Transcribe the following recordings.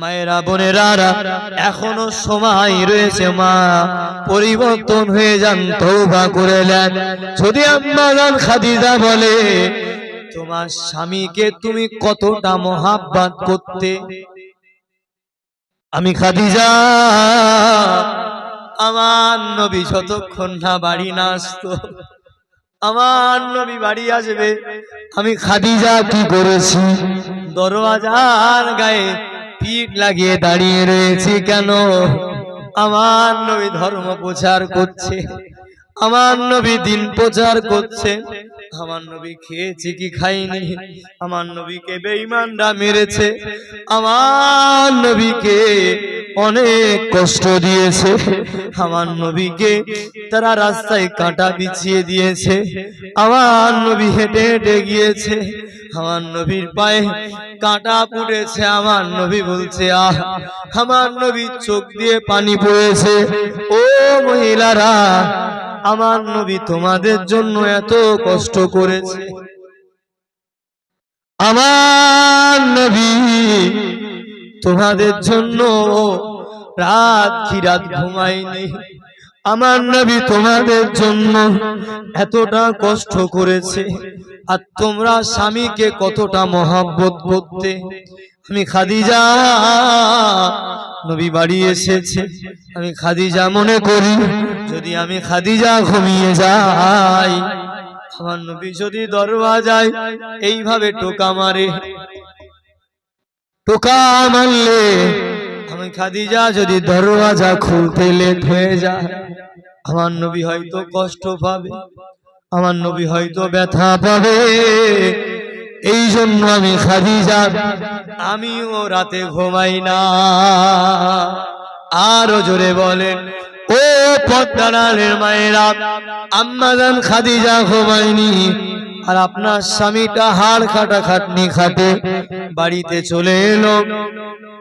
মায়েরা, বোনেরা, এখনও সময় রয়েছে মা। পরিবর্তন হয়ে যান তৌবা করে নেন। যদি আম্মাজান খাদিজা বলে, তোমার স্বামীকে তুমি কতটা মহাব্বাত করতে? আমি খাদিজা, আমার নবী যতক্ষণ না বাড়ি না আসতো, আমার নবী বাড়ি আসবে। আমি খাদিজা, কি করেছি? দরওয়াজার গায়ে পিঠ লাগিয়ে দাঁড়িয়ে রয়েছি কেন? আমার নবী ধর্ম প্রচার করছে। আমার নবী দিন প্রচার করছে। আমার নবী খেয়েছে কি খাইনি? আমার নবীকে বেঈমানরা মেরেছে। আমার নবীকে অনেক কষ্ট দিয়েছে। আমার নবীকে তারা রাস্তায় কাঁটা বিছিয়ে দিয়েছে। আমার নবী হেঁটে হেঁটে গিয়েছে। আমার নবীর পায়ে কাঁটা পুড়েছে। আমার নবী বলছে, আহ, আমার নবীর চোখ দিয়ে পানি পড়েছে। ও মহিলারা আমার নবী তোমাদের জন্য এত কষ্ট করেছে। আমার নবী তোমাদের জন্য রাত কি রাত ঘুমায়নি। আমার নবী তোমাদের জন্য এতটা কষ্ট করেছে। আর তোমরা স্বামীকে কতটা মহাব্বত করতে। আমি খাদিজা। নবী বাড়ি এসেছে। আমি খাদিজা মনে করি। যদি আমি খাদিজা ঘুমিয়ে যাই, আমার নবী যদি দরওয়াজায় এইভাবে টোকা মারে। টোকা মারলে আমি খাদিজা যদি দরওয়াজা খুলতে লেট হয়ে যায়, আমার নবী হয়তো কষ্ট পাবে, আমার নবী হয়তো ব্যথা পাবে। এই জন্য আমি খাদিজা। আমিও রাতে ঘুমাই না। আরও জোরে বলেন, ও পদ্মারালের মায়েরা আম্মাজান খাদিজা ঘুমায়নি আর আপনার স্বামীটা হাড় খাটা খাটনি খাটে বাড়িতে চলে এলো।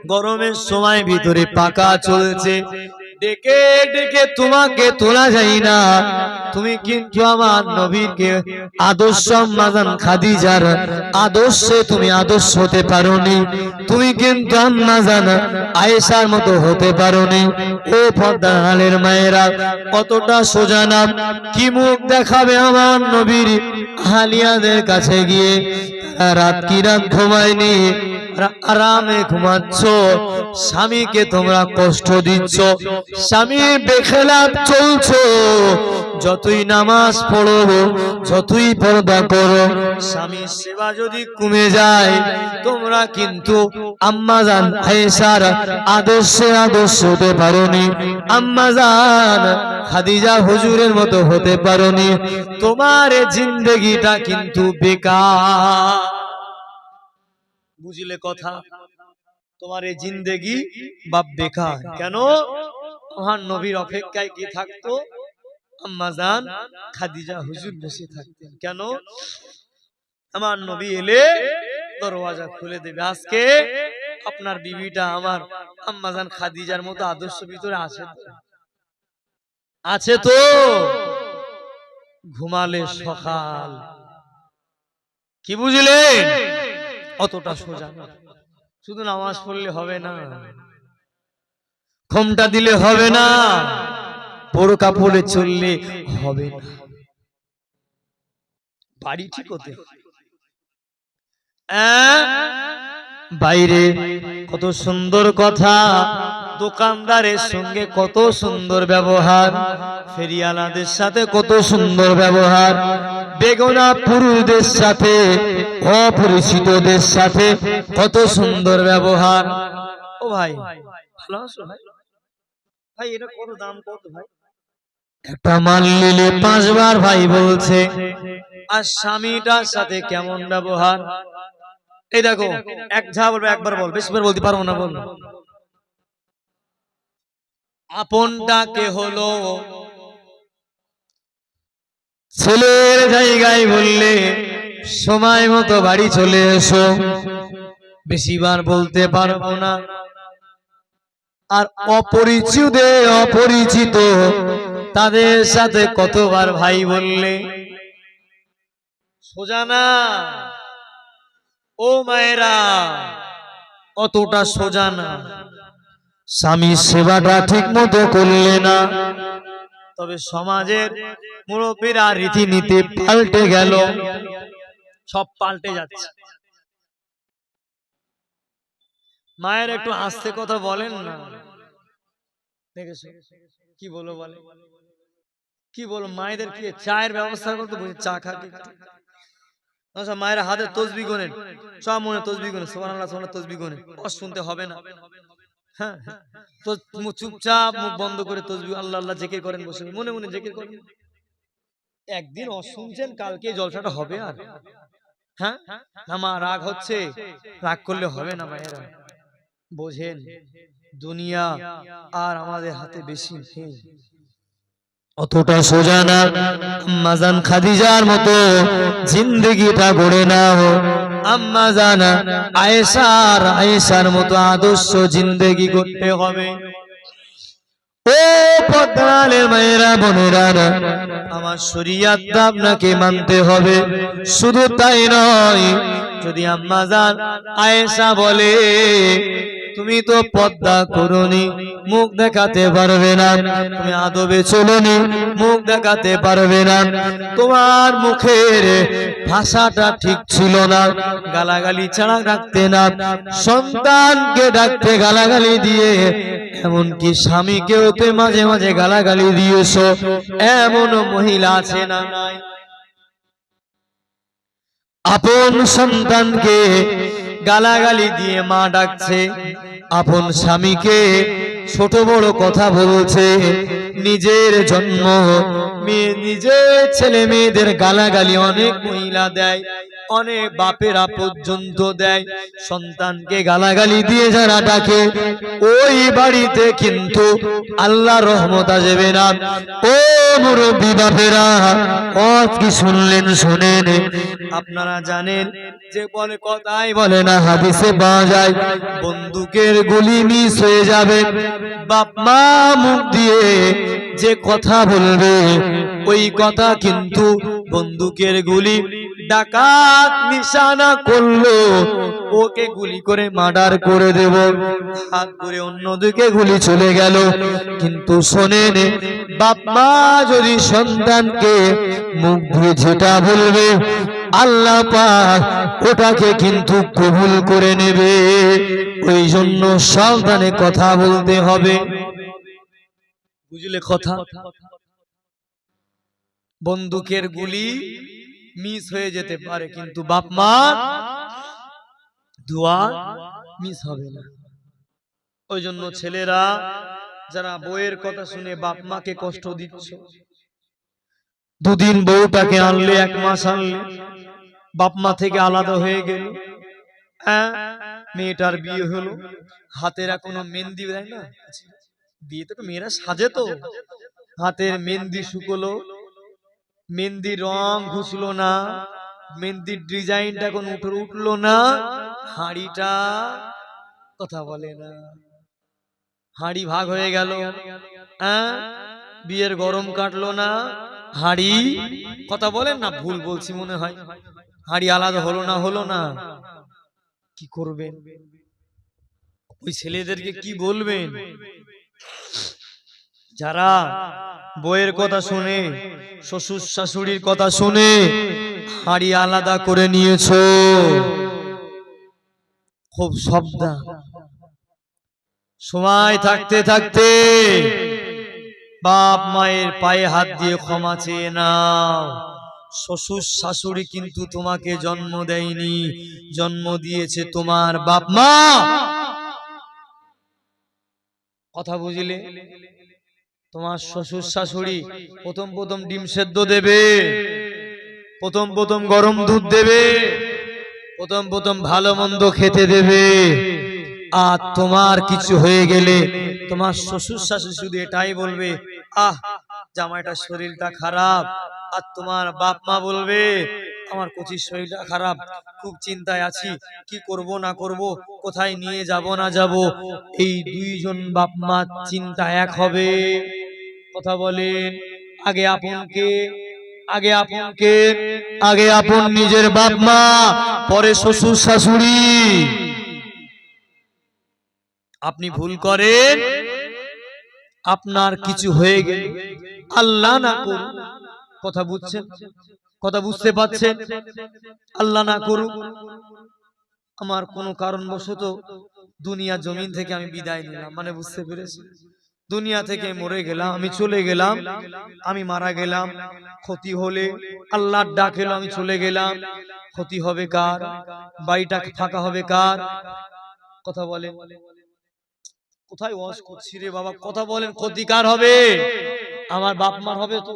গরমের সময় ভিতরে পাকা চলছে ডেকে ডেকে তোমাকে তোলা যায় না। তুমি কিন্তু আমার নবীকে আদর্শ মাজান খাদিজার আদর্শে তুমি আদর্শ হতে পারোনি। তুমি কিন্তু আম্মাজান আয়েশার মতো হতে পারোনি। ও পদ্মালের মায়েরা, কতটা সোজা নাম কি মুখ দেখাবে আমার নবীর হালিয়াদের কাছে গিয়ে? রাত কি রাত ঘুমায়নি? আরামে ঘুমাচ্ছ, স্বামীকে তোমরা কষ্ট দিচ্ছ, স্বামী বেখেলাপ চলছো। যতই নামাজ পড়ো, যতই পর্দা করো, স্বামীর সেবা যদি কমে যায়, তোমরা কিন্তু আম্মাজান আয়েশার আদর্শে আদর্শ হতে পারোনি। আম্মাজান খাদিজা হুজুরের মতো হতে পারোনি। তোমার জিন্দগিটা কিন্তু বেকার। বুঝলে কথা তোমার এই জিন্দেগি বা বেকার। কেন? মহান নবীর অপেক্ষায় কি থাকতো? আম্মাজান খাদিজা হুজুর বসে থাকতেন। কেন? আমার নবী এলে দরওয়াজা খুলে দেবে। আজকে আপনার বিবিটা আমার আম্মাজান খাদিজার মতো আদর্শ ভিতরে আছে আছে। তো? ঘুমালে সকাল। কি বুঝলেন? অতটা সোজা। শুধু নামাজ পড়লে হবে না। ঘোমটা দিলে হবে না। বড় কাপড়ে চললে হবে না। বাড়ি ঠিক হতে বাইরে কত সুন্দর কথা। দোকানদারের সঙ্গে কত সুন্দর ব্যবহার। ফেরিয়ালাদের সাথে কত সুন্দর ব্যবহার। বেগনা পুরুষদের সাথে, অপরিচিতদের সাথে, কত সুন্দর ব্যবহার। ও ভাই, ভালো একটা মাল নিলে পাঁচবার ভাই বলছে। আর স্বামীটার সাথে কেমন ব্যবহার? এই দেখো, এক ঝা বলবে, একবার বল বেশিবার বলতে পারব না, বল। আপনটা কে হলো ছেলের জায়গায় বললে, সময় মতো বাড়ি চলে এসো। বেশিবার বলতে পারব না। আর অপরিচিত অপরিচিত তাদের সাথে কতবার ভাই বললে, সোজা না, ও মায়েরা, অতটা সোজা না। স্বামীর সেবাটা ঠিক মতো করলে না। তবে সমাজের মুরব্বীরা রীতিনীতি পাল্টে গেল। সব পাল্টে যাচ্ছে। মায়ের একটু আস্তে কথা বলেন না। দেখেছ? কি বলো বলে? কি বলো? মায়েদের কি চায়ের ব্যবস্থা করতে বুঝি চা খাকে আচ্ছা, মায়ের হাতে তসবি গোনেন সব মনে তসবি গোনেন সোমান আল্লাহ সোমান তসবি গোনেন শুনতে হবে না। হ্যাঁ? তো চুপচাপ মুখ বন্ধ করে তসবি আল্লাহ আল্লাহ জেকে করেন বসে। মনে মনে জেকে করেন। একদিন অস শুনছেন কালকে জলসাটা হবে আর। হ্যাঁ? না মা রাগ হচ্ছে। রাগ করলে হবে না মায়েরা। বোঝেন দুনিয়া আর আমাদের হাতে বেশি নেই। অতটা সোজা না। মাজান খাদিজার মতো জিন্দগিটা গড়ে নাও। আম্মাজান আয়েশার আয়েশার মতো আদর্শ জিন্দেগি করতে হবে। ও পদ্মালের মায়েরা, বোনেরা, আমার আপনাকে মানতে হবে। শুধু তাই নয়, যদি আম্মা জান, আয়েশা বলে তুমি তো পদ্মা করনি মুখ দেখাতে পারবে না। তুমি আদবে চলনি, মুখ দেখাতে পারবে না। তোমার মুখের ভাষাটা ঠিক ছিল না, গালাগালি ছাড়া রাখতে না। সন্তানকে ডাকতে গালাগালি দিয়ে, এমনকি স্বামীকেও তো মাঝে মাঝে গালাগালি দিয়েছ, এমন মহিলা আছে না আপন সন্তানকে গালাগালি দিয়ে মা ডাকছে। আপন স্বামীকে ছোট বড় কথা বলছে। নিজের জন্ম মেয়ে, নিজের ছেলে মেয়েদের গালাগালি অনেক মহিলা দেয়। অনেক বাপেরা পর্যন্ত দেয়। সন্তানকে গালাগালি দিয়ে যারা ডাকে, ওই বাড়িতে কিন্তু আল্লাহ রহমত আসবে না। ও মুরব্বী বাপেরা কত কি শুনলেন, শোনেন? আপনারা জানেন যে বলে কথাই বলে না, হাদিসে পাওয়া যায়, বন্দুকের গুলি মিস হয়ে যাবে। বাপ মা মুখ দিয়ে যে কথা বলবে, ওই কথা কিন্তু বন্দুকের গুলি ডাকাত নিশানা করল। ওকে গুলি করে মার্ডার করে দেব। হাত করে অন্যদিকে গুলি চলে গেল। কিন্তু শোনেন বাপ মা যদি সন্তানকে মুখ ধুয়ে যেটা বলবে আল্লাহ পাক ওটাকে কিন্তু কবুল করে নেবে। ওই জন্য সাবধানে কথা বলতে হবে। বুঝলে কথা? বন্দুকের গুলি মিস হয়ে যেতে পারে কিন্তু বাপ মা দোয়া মিস হবে না। ওই জন্য ছেলেরা যারা বইয়ের কথা শুনে বাপ মাকে কষ্ট দিচ্ছ। দুদিন বউটাকে আনলে এক মাস আনলে। বাপ মা থেকে আলাদা হয়ে গেল। হ্যাঁ মেয়েটার বিয়ে হলো। হাতের এখনও মেহেন্দি দেয় না? বিয়েতে তো মেয়েরা সাজে তো। হাতের মেহেন্দি শুকলো। মেহেন্দি রং ঘুষলো না মেহেন্দির ডিজাইনটা এখন উঠে উঠল না হাড়িটা কথা বলে না। হাড়ি ভাগ হয়ে গেল হ্যাঁ বিয়ের গরম কাটলো না হাড়ি কথা বলেন না ভুল বলছি মনে হয়। হাড়ি আলাদা হলো না হলো না। কি করবেন? ওই ছেলেদেরকে কি বলবেন? যারা বইয়ের কথা শুনে শ্বশুর শাশুড়ির কথা শুনে হাড়ি আলাদা করে নিয়েছো। খুব সাবধান। সময় থাকতে থাকতে বাপ মায়ের পায়ে হাত দিয়ে ক্ষমা চেয়ে নাও। শ্বশুর শাশুড়ি কিন্তু তোমাকে জন্ম দেয়নি। জন্ম দিয়েছে তোমার বাপ মা। কথা বুঝলে? তোমার শ্বশুর শাশুড়ি প্রথম প্রথম ডিম সেদ্ধ দেবে। প্রথম প্রথম গরম দুধ দেবে। প্রথম প্রথম ভালো মন্দ খেতে দেবে। আর তোমার কিছু হয়ে গেলে তোমার শ্বশুর শাশুড়ি শুধু এটাই বলবে আহ জামাইটার শরীরটা খারাপ। আর তোমার বাপ মা বলবে আমার কচির শরীরটা খারাপ, খুব চিন্তায় আছি, কি করব না করব, কোথায় নিয়ে যাব না যাব, এই দুইজন বাপ মা চিন্তা এক হবে। কথা বলেন, আগে আপনকে আগে আপনকে, আগে আপন নিজের বাপ মা পরে শ্বশুর শাশুড়ি। আপনি ভুল করেন, আপনার কিছু হয়ে গেল। আল্লাহ না কথা বুঝছেন? কথা বুঝতে পারছেন? আল্লাহ না করুক, আমার কোনো কারণবশত দুনিয়া জমিন থেকে আমি বিদায় নিলাম। মানে বুঝতে পেরেছি দুনিয়া থেকে মরে গেলাম, আমি চলে গেলাম, আমি মারা গেলাম, ক্ষতি হলে আল্লাহর ডাক এলো আমি চলে গেলাম। ক্ষতি হবে কার? বাড়িটা ফাঁকা হবে কার? কথা বলেন। কোথায় ওয়াজ করছি রে বাবা? কথা বলেন ক্ষতি কার হবে। আমার বাপ মার হবে তো?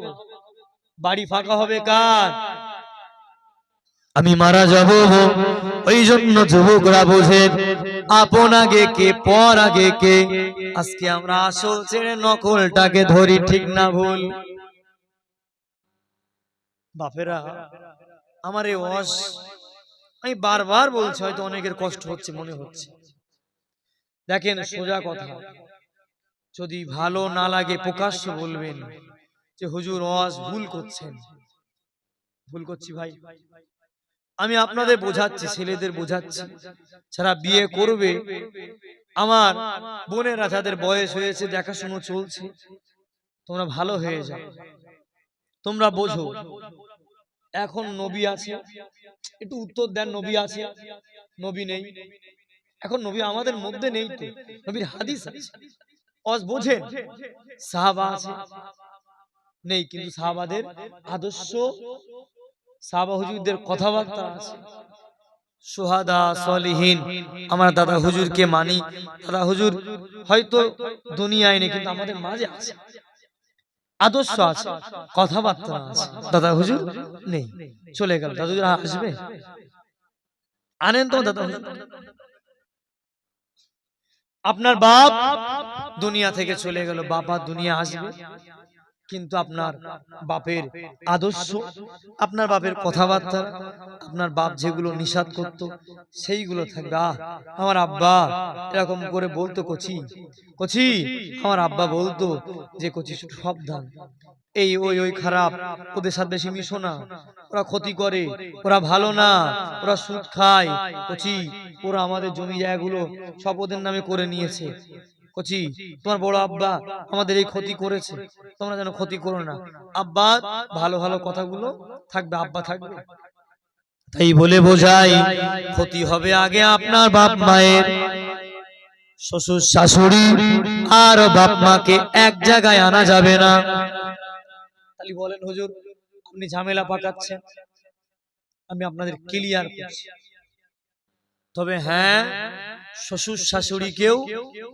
বাড়ি ফাঁকা হবে কার? আমি মারা যাব ওই জন্য যুবকরা বোঝে আপন আগে কে পর আগে কে? আজকে আমরা আসল ছেড়ে নকলটাকে ধরি ঠিক না ভুল? বাপেরা আমার এই ওয়াজ আমি বারবার বলছি হয়তো অনেকের কষ্ট হচ্ছে মনে হচ্ছে। দেখেন সোজা কথা। যদি ভালো না লাগে প্রকাশ্য বলবেন। যে হুজুর ওয়াজ ভুল করছেন। ভুল করছি ভাই। আমি আপনাদের বোঝাচ্ছি ছেলেদের বোঝাচ্ছি যারা বিয়ে করবে। আমার বোনেরা যাদের বয়স হয়েছে দেখাশুনো চলছে তোমরা ভালো হয়ে যাও। তোমরা বোঝো। এখন নবী আছে। একটু উত্তর দেন নবী আছে? নবী নেই। এখন নবী আমাদের মধ্যে নেই তো। নবীর হাদিস আছে। অজ বোঝেন। সাহাবা আছে। নেই কিন্তু সাহাবাদের আদর্শ সাহাবা হুজুরদের কথাবার্তা আছে। সোহাদা সলিহীন আমার দাদা হুজুরকে মানি। দাদা হুজুর হয়তো দুনিয়ায় নেই কিন্তু আমাদের মাঝে আছে। আদর্শ আছে কথাবার্তা আছে। দাদা হুজুর নেই। চলে গেল। দাদা হুজুর আসবে? আনেন তো দাদা হুজুর। আপনার বাপ দুনিয়া থেকে চলে গেল। বাবা দুনিয়া আসবে। কিন্তু আপনার বাপের আদর্শ আপনার বাপের কথাবার্তা আপনার বাপ যেগুলো নিষাদ করত সেইগুলো থাকবে। আহ আমার আব্বা এরকম করে বলতো কচি কচি। আমার আব্বা বলতো যে কচি সাবধান। এই ওই ওই খারাপ ওদের সাথে বেশি মিশো না। ওরা ক্ষতি করে ওরা ভালো না ওরা সুদ খায়। কচি ওরা আমাদের জমি জায়গাগুলো সব ওদের নামে করে নিয়েছে। কচি তোমার বড় আব্বা আমাদের এই ক্ষতি করেছে তোমরা যেন ক্ষতি করো না। আব্বা ভালো ভালো কথাগুলো থাকবে আব্বা থাকবে তাই বলে বোঝাই ক্ষতি হবে আগে আপনার বাপ মায়ের। শ্বশুর শাশুড়ি আর বাপ মাকে এক জায়গায় আনা যাবে না। তাহলে বলেন হুজুর আপনি ঝামেলা পাকাচ্ছেন। আমি আপনাদের ক্লিয়ার করছি। তবে হ্যাঁ শ্বশুর শাশুড়িকেও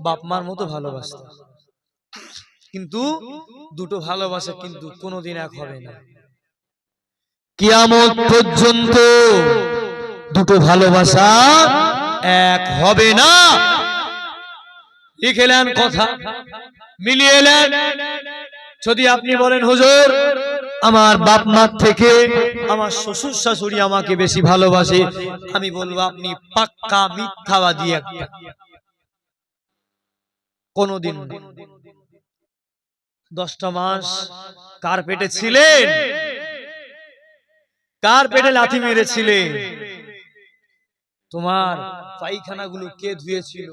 বাপ মার মতো ভালোবাসতে। কিন্তু দুটো ভালোবাসা কিন্তু কোনোদিন এক হবে না। কিয়ামত পর্যন্ত দুটো ভালোবাসা এক হবে না। লিখেলেন কথা, মিলিয়ে এলেন যদি আপনি বলেন, হুজুর আমার বাপ মার থেকে আমার শ্বশুর শাশুড়ি আমাকে বেশি ভালোবাসে। আমি বলব, আপনি পাক্কা মিথ্যাবাদী একটা। কোনদিন। দশটা মাস কার পেটে ছিলেন? কার পেটে লাথি মেরেছিলেন? তোমার পায়খানাগুলো কে ধুয়েছিল?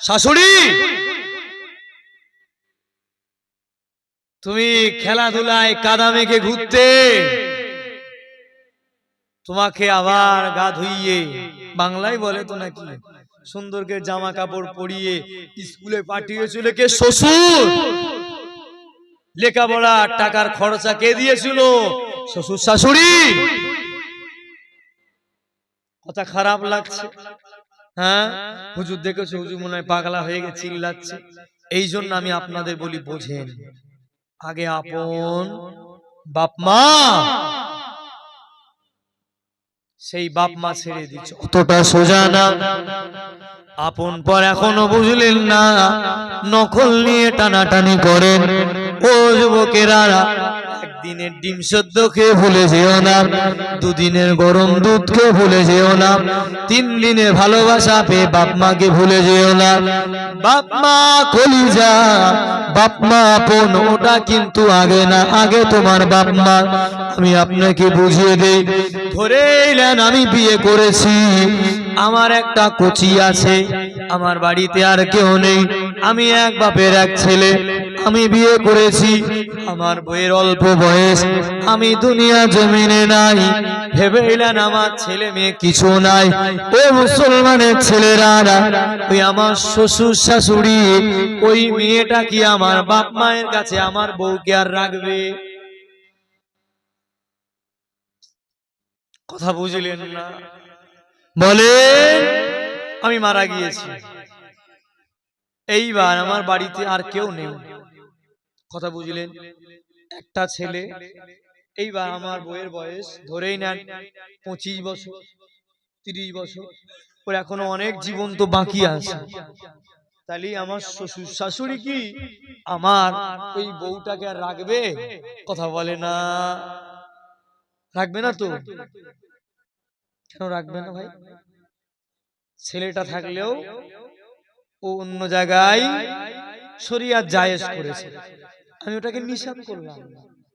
শাশুড়ি? তুমি খেলাধুলায় কাদা মেঘে ঘুরতে। তোমাকে আবার গা ধুইয়ে বাংলায় বলে তো নাকি? সুন্দরকে জামা কাপড় পরিয়ে স্কুলে পাঠিয়েছিল কে শ্বশুর? লেখাপড়া টাকার খরচা কে দিয়েছিল? শ্বশুর শাশুড়ি। কথা খারাপ লাগছে। হ্যাঁ? হুজুর দেখেছ? হুজুর মনে হয় পাগলা হয়ে গেছে চিল্লাচ্ছে। এই জন্য আমি আপনাদের বলি বোঝেন। আগে আপন বাপ মা। সেই বাপ মা ছেড়ে দিচ্ছে অতটা সোজা না। আপন পর এখনও বুঝলেন না। নকল নিয়ে টানাটানি করেন। ও যুবকেরা একদিনের ডিম সদ্য খেয়ে ভুলে যেও না। দুদিনের গরম দুধ খেয়ে ভুলে যেও না। তিন দিনে ভালোবাসা পেয়ে বাপ মাকে ভুলে যেও না। বাপ মা কলিজা, বাপ মা আপন, ওটা কিন্তু আগে না, আগে তোমার বাপ মা। আমি আপনাকে বুঝিয়ে দেই, ধরে এলেন আমি বিয়ে করেছি। আমার একটা কচি আছে, আমার বাড়িতে আর কেউ নেই। আমি এক বাপের এক ছেলে, আমি বিয়ে করেছি। আমার বইয়ের অল্প বয়স, আমি দুনিয়া জমিনে নাই। ভেবে এলেন আমার ছেলে মেয়ে কিছু নাই। ও মুসলমানের ছেলেরা ওই আমার শ্বশুর শাশুড়ি, ওই মেয়েটা কি আমার বাপ মায়ের কাছে আমার বউ বউকে আর রাখবে? কথা বুঝলেন না? বলে আমি মারা গিয়েছি। এইবার আমার বাড়িতে আর কেউ নেই। কথা বুঝলেন? একটা ছেলে, এইবার আমার বইয়ের বয়স ধরেই নেন পঁচিশ বছর, তিরিশ বছর, ওর এখনও অনেক জীবন তো বাকি আছে। তাহলে আমার শ্বশুর শাশুড়ি কি আমার ওই বউটাকে আর রাখবে? কথা বলে না। রাখবে না তো? কেন রাখবে না ভাই? ছেলেটা থাকলেও ও অন্য জায়গায় শরিয়াত জায়েজ করেছে। আমি ওটাকে নিষেধ করলাম।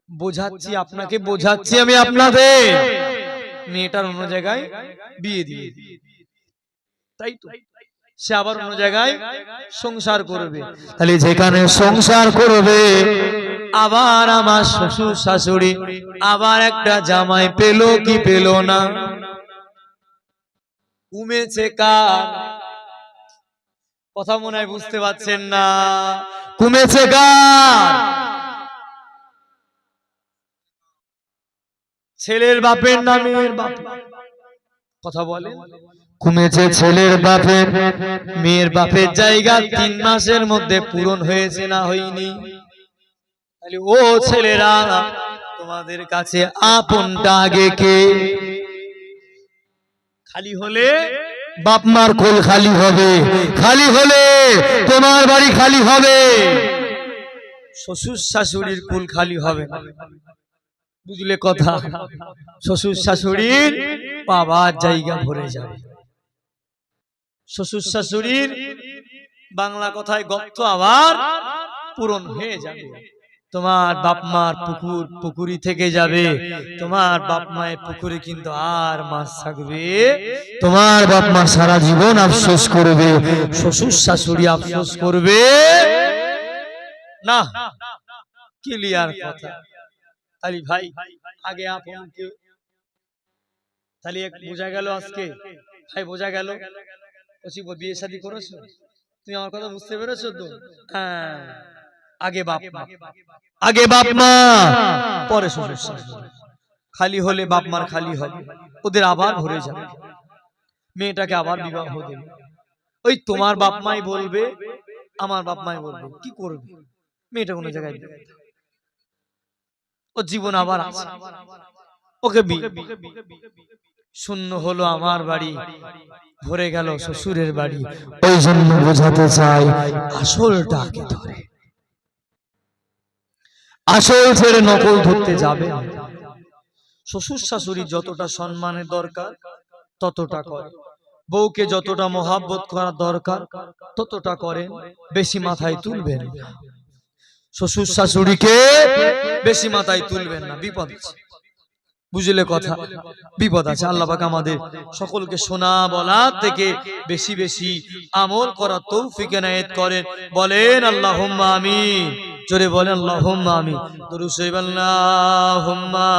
বোঝাচ্ছি আপনাকে বোঝাচ্ছি আমি আপনাদের। মেয়েটার অন্য জায়গায় বিয়ে দিয়ে তাই তো? সে আবার অন্য জায়গায় সংসার করবে। তাহলে যেখানে সংসার করবে আবার আমার শ্বশুর শাশুড়ি আবার একটা জামাই পেল কি পেল না? উমেছে কার? কথা মনে হয় বুঝতে পারছেন না। কমেছে কার? ছেলের বাপের নামের বাপ। কথা বলে। কমেছে ছেলের বাপের মেয়ের বাপের জায়গা তিন মাসের মধ্যে পূরণ হয়েছে না হয়নি। ও ছেলেরা, তোমাদের কাছে আপনটা আগে কে? খালি হলে বাপ মার কোল খালি হবে। খালি হলে তোমার বাড়ি খালি হবে। শ্বশুর শাশুড়ির কুল খালি হবে। বুঝলে কথা শ্বশুর শাশুড়ির বাবার জায়গা ভরে যাবে শ্বশুর শাশুড়ির বাংলা কথায় গপ্ত আবার পূরণ হয়ে যাবে তোমার বাপ মার পুকুর পুকুরি থেকে যাবে তোমার বাপ মায়ের পুকুরে কিন্তু আর মাছ থাকবে তোমার বাপ মা সারা জীবন আফসোস করবে শ্বশুর শাশুড়ি আফসোস করবে না ক্লিয়ার কথা তাহলে ভাই, আগে আপনকে তাহলে এক বোঝা গেল আজকে। ভাই বোঝা গেল। বিয়ে শাদী করেছ? তুমি আমার কথা বুঝতে পেরেছ তো? হ্যাঁ। আগে বাপ আগে বাপ মা। পরে শ্বশুর খালি হলে বাপ মার খালি হবে ওদের আবার ভরে যাবে। মেয়েটাকে আবার বিবাহ দেবে। ওই তোমার বাপ মাই বলবে, আমার বাপ মাই বলবে, কি করবে? মেয়েটা কোনো জায়গায় ওর জীবন আবার আছে ওকে বিয়ে শূন্য হলো আমার বাড়ি। ভরে গেল শ্বশুরের বাড়ি। ওই জন্য বোঝাতে চাই আসলটাকে ধরে। আসল ছেড়ে নকল ধরতে যাবে শ্বশুর শাশুড়ি যতটা সম্মানের দরকার ততটা করে। বউকে যতটা মহাব্বত করা দরকার ততটা করেন বেশি মাথায় তুলবেন না। শ্বশুর শাশুড়িকে বেশি মাথায় তুলবেন না, বিপদ বুঝলে কথা? বিপদ আছে। আল্লাহ পাক আমাদের সকলকে শোনা বলা থেকে বেশি বেশি আমল করা তৌফিক এনায়েত করেন। বলেন আল্লাহ আমিন। জোরে বলেন আল্লাহুম্মা আমিন। দরুদ শরীফ আল্লাহুম্মা।